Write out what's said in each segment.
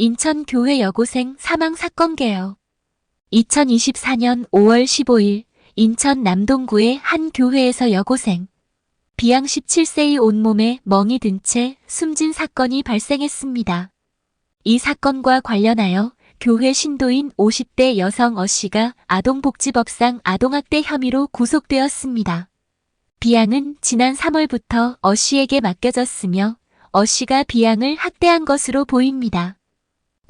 인천 교회 여고생 사망 사건 개요. 2024년 5월 15일 인천 남동구의 한 교회에서 여고생 비양 17세의 온몸에 멍이 든 채 숨진 사건이 발생했습니다. 이 사건과 관련하여 교회 신도인 50대 여성 어 씨가 아동복지법상 아동학대 혐의로 구속되었습니다. 비양은 지난 3월부터 어 씨에게 맡겨졌으며 어 씨가 비양을 학대한 것으로 보입니다.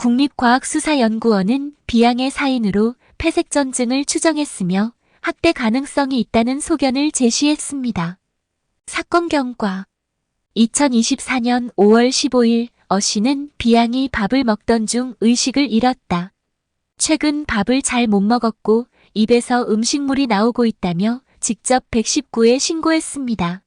국립과학수사연구원은 비양의 사인으로 폐색전증을 추정했으며 학대 가능성이 있다는 소견을 제시했습니다. 사건 경과 2024년 5월 15일 어 씨는 비양이 밥을 먹던 중 의식을 잃었다. 최근 밥을 잘 못 먹었고 입에서 음식물이 나오고 있다며 직접 119에 신고했습니다.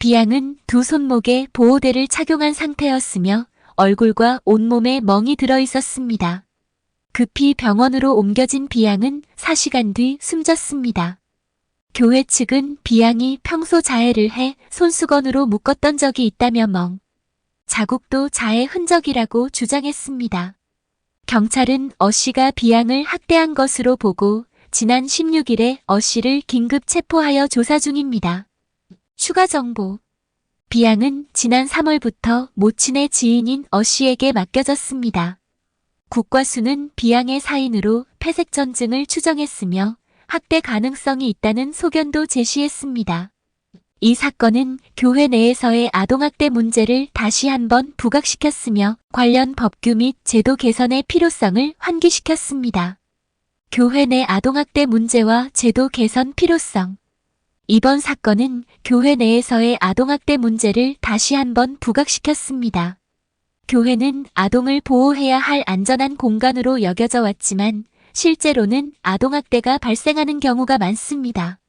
비양은 두 손목에 보호대를 착용한 상태였으며 얼굴과 온몸에 멍이 들어 있었습니다. 급히 병원으로 옮겨진 비양은 4시간 뒤 숨졌습니다. 교회 측은 비양이 평소 자해를 해 손수건으로 묶었던 적이 있다며 멍. 자국도 자해 흔적이라고 주장했습니다. 경찰은 어 씨가 비양을 학대한 것으로 보고 지난 16일에 어 씨를 긴급 체포하여 조사 중입니다. 추가 정보. 비양은 지난 3월부터 모친의 지인인 어 씨에게 맡겨졌습니다. 국과수는 비양의 사인으로 폐색전증을 추정했으며 학대 가능성이 있다는 소견도 제시했습니다. 이 사건은 교회 내에서의 아동학대 문제를 다시 한번 부각시켰으며 관련 법규 및 제도 개선의 필요성을 환기시켰습니다. 교회 내 아동학대 문제와 제도 개선 필요성. 이번 사건은 교회 내에서의 아동학대 문제를 다시 한번 부각시켰습니다. 교회는 아동을 보호해야 할 안전한 공간으로 여겨져 왔지만 실제로는 아동학대가 발생하는 경우가 많습니다.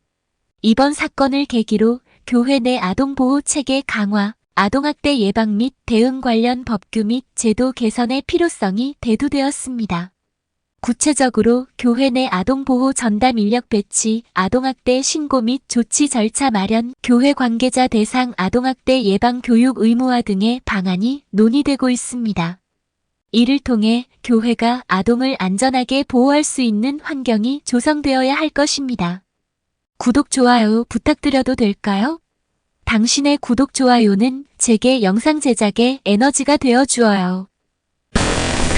이번 사건을 계기로 교회 내 아동보호 체계 강화, 아동학대 예방 및 대응 관련 법규 및 제도 개선의 필요성이 대두되었습니다. 구체적으로 교회 내 아동보호 전담 인력 배치, 아동학대 신고 및 조치 절차 마련, 교회 관계자 대상 아동학대 예방 교육 의무화 등의 방안이 논의되고 있습니다. 이를 통해 교회가 아동을 안전하게 보호할 수 있는 환경이 조성되어야 할 것입니다. 구독, 좋아요 부탁드려도 될까요? 당신의 구독, 좋아요는 제게 영상 제작에 에너지가 되어 주어요.